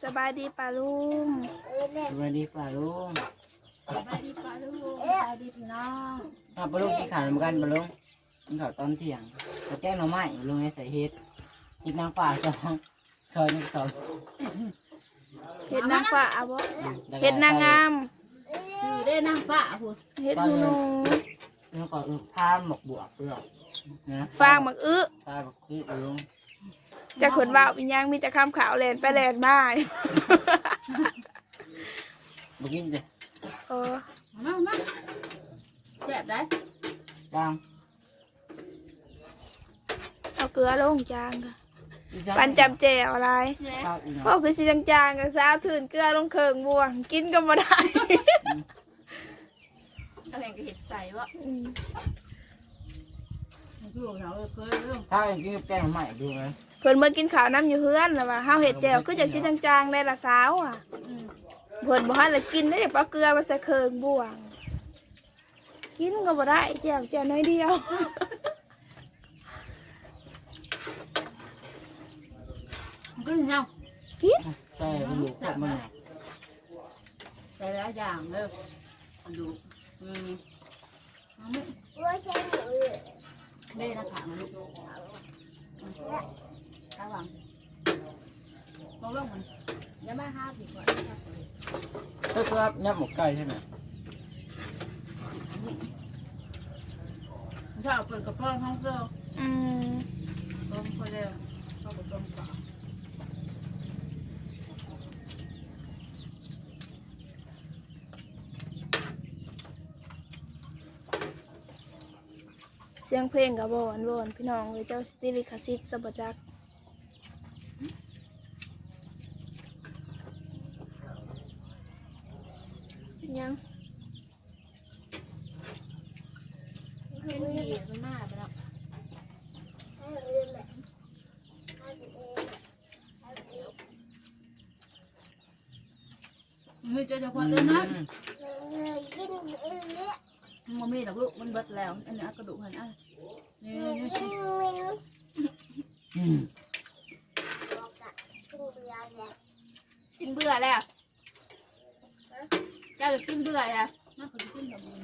สบายดีป่าลุงสวัสดีป่าลุงสบายดีป่าลุงสบายดีพี่น้องอะป่าลุงกินข้าวเหมือนกันป่าลุงกินข้าวตอนเที่ยงก็แกงหน่อไม้ลุงให้ใส่เห็ดกินนางป่าสองซอยหนึ่งสองเห็ดนางฟ้าบ่อืมแล้วก็เห็ดนางงามชื่อได้นั่งฟ้าพูดเห็ดหูหนูแล้วก็อือผ้าหมกบวกเปลือกนะฟางหมักอึผ้าหมกคือป่าลุง จะขนว่าวอีหยังมีแต่คำขาวแลนไปแลนมาบุกินเลยเออมามาแซ่บได้ย่างเอาเกลือลงจางค่ะอีจ้าปันจำแจวอะไรแซ่ข้าวอีกหพ่น่ออยคือสิจางๆกับสาวถืนเกลือลงเคิงบวง กินก็บ่ได้เอาแหงก็เห็ดใส่วะอืมมันคือของเราเคยเรื่องข้าวกินแกงหน่อไม้ดูไหม เพิ่นเมื่อกินข้าวน้ำอยู่เฮือนแล้วว่าเฮาเห็ดแจวคือจังสิจางๆได้ละสาวอะอืมเพิ่นบ่ทันได้กินได้เดี๋ยวเอาเกลือมาใส่เคิงบวง กินก็บ่ได้แจวแจวน้อยเดียวมันก็อย่างเงี้ยกินใส่กระดูกพวกมันเนี่ยใส่หลายอย่างเลยมาดูอืมเอาไหมเล่นะขามาลูก ระวังระวังมันอย่ามาห้าผิดก่อนถ้าครับยับหมกไก่ใช่ไหมถ้าเอาเปิดกระเพาะห้องเจ้าอืมต้มเขาเร็วเข้าไปต้มก่อนเสียงเพลงกับบอนบอนพี่น้องเลยเจ้าสติลิคาซิตสบจัก ยังเป็นดีมันมากไปแล้วเฮ้ยเจ้าจะพอแล้วนะอืมมันมีดอกลูกมันเบิดแล้ว อันนี้กระดูกหันอะนี่นี่สิอืมกินเบื่อแล้วเจ้าจะกินเบื่อแล้วน่าเขาจะกินแบบนี้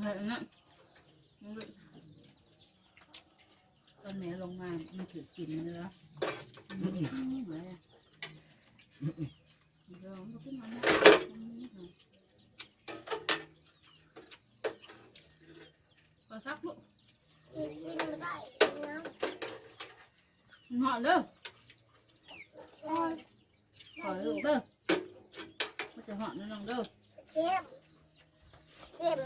เห็นนะตอนนี้ลงมามันถือกินเลยแล้วอืม เหมือนเดี๋ยวมันขึ้นมาก็ซักลูก หอเด้อหอลูกเด้อมันจะหอนั่นน้องเด้อจอดจอด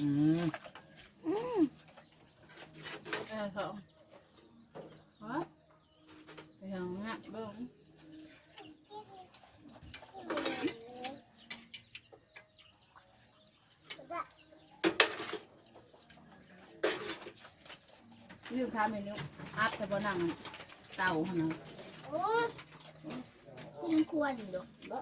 อืมเออเขาฮะไปทางนั้นเบ้ง ลืมทำเมนูอัพแต่บ่นั่งเตาขนาดคุณควรดอกต้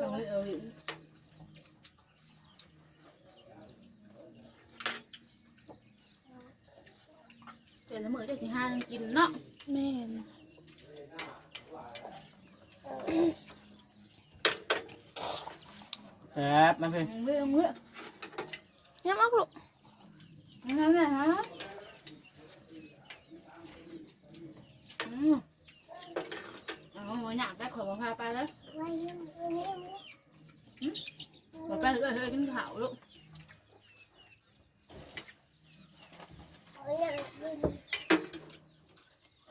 องเลยเอาอยู่เดี๋ยวละมือได้ที่ห้ากินเนาะ แม่นแซ่บมันเป็นมือมือยังมักลูกนั่นแหละฮะอืมเอาหมอยหนักได้ขอพาไปแล้วขอไปเลยเฮ้ยกินข้าวลูก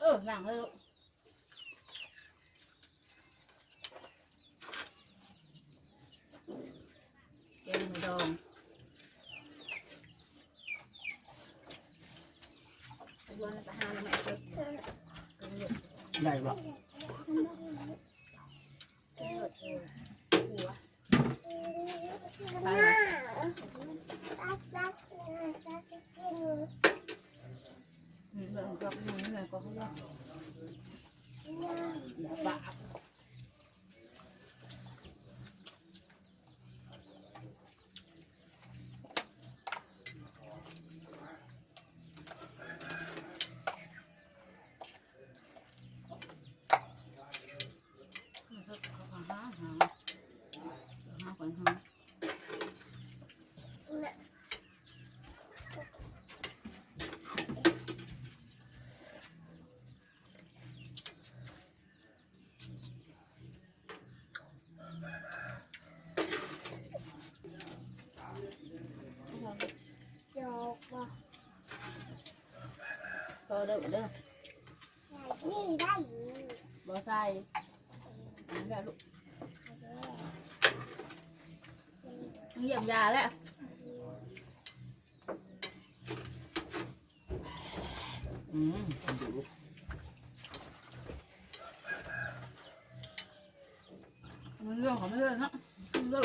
เออหนังเลยลูกแกงหมูดองไปวันละหาละแม่เพิ่มกันเลยได้ปะ หัวไป เด้อเด้อนี่ได้บ่ใส่อันนี้ลูกมึงเหยียบยาแล้วอืมดูมันเรื่องของมันเรื่องเนาะมันเรื่อง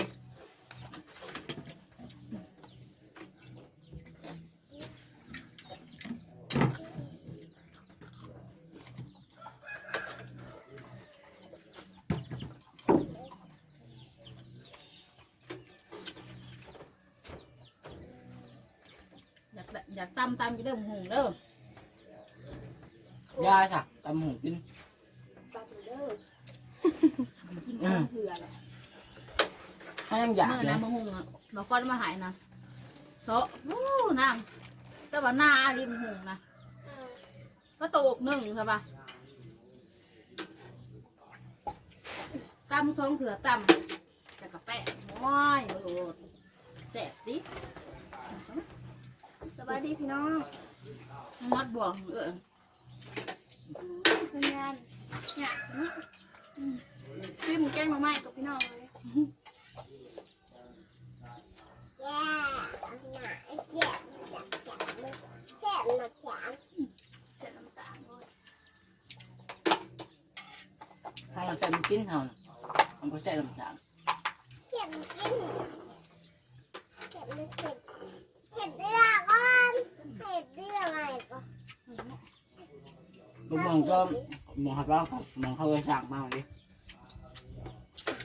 อยากได้อยากตำตำกินได้หงเด้อยาจ้ะตำหูกินตำเด้อกินข้าวเผื่อเลยถ้ายังอยากเมื่อเลนะยมาหุงอะเราก้อนมาหายนะโซะโอ้นางแต่ว่าหน้าอาริมหุงนะก็ตกหนึ่งใช่ปะตำสองเถื่อตำแต่กระแปะว้ายโอ้โหแจ็บดิ สบายดีพี่น้องมัดบ่วงเออทำงานเนี่ยนะอืมซิมแกงมาใหม่กับพี่น้องเลยแย่หนาเจ็บเจ็บหนักสามเสร็จน้ำตาลด้วยถ้าเราใส่มันกินเท่านั้นมันก็ใส่ลำสาม เจ็บกินเจ็บมันเจ็บเห็ดเรื่องก่อนเห็ดเรื่องอะไรก่อน ลูกมองก็มองครับว่ามองเขาไปสั่งมาเลย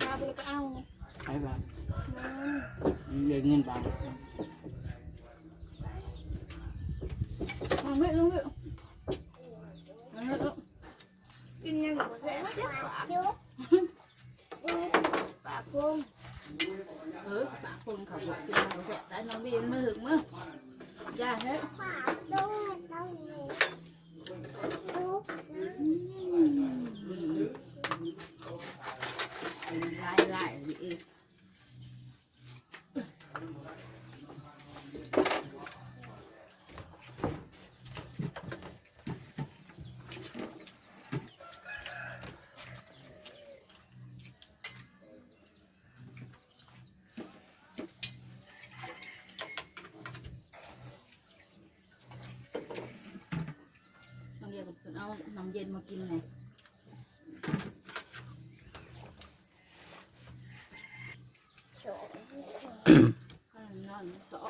พาไปก็เอาใช่ป่ะอืมเรียกเงินบ ไล่ไล่ดิน้ำเย็นเอาน้ำเย็นมากินไง โฉม นอนสอ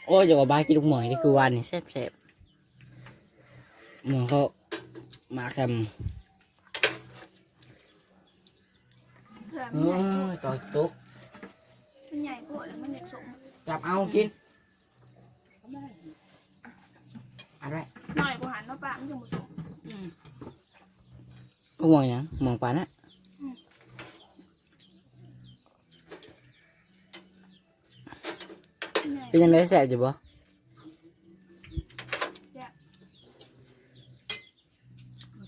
โอ้ยอย่าว่าบ้ากินลูกหมอยนี่คือวันนี่แซ่บแซ่บหมอเขามาทเผื่อำมันเอใหญ่อต่อตุ๊กมันใหญ่กว่าแล้วมันอยากสมจับเอากินอะไรหน่อยกว่าหันมาปากมันจะบ่สมอืมลูกหมอยยังหมองปานนะ มันใหญ่ เป็นยังไงแซ่บจ้ะบ่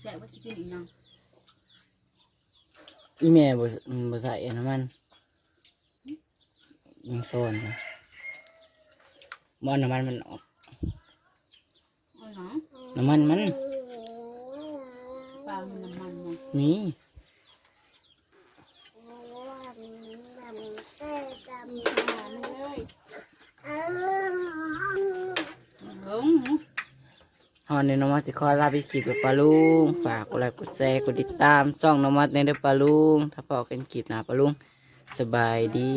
แสบว่าจะกินอีกยังอีแม่บ่สอืมบ่ใส่น้ำมันยังโซนนะบ่เอาน้ำมันมันออกเอาหนังน้ำมันมันปลามันน้ำมันมัน มี เลย หลง ฮ อนนี่น้องมัดสิขอลาไปคลิปกับปลาลุง ฝากกดไลค์กดแชร์กดติดตามช่องน้องมัดในเด้อปลาลุง ถ้าพอกันคลิปหน้าปลาลุง สบายดี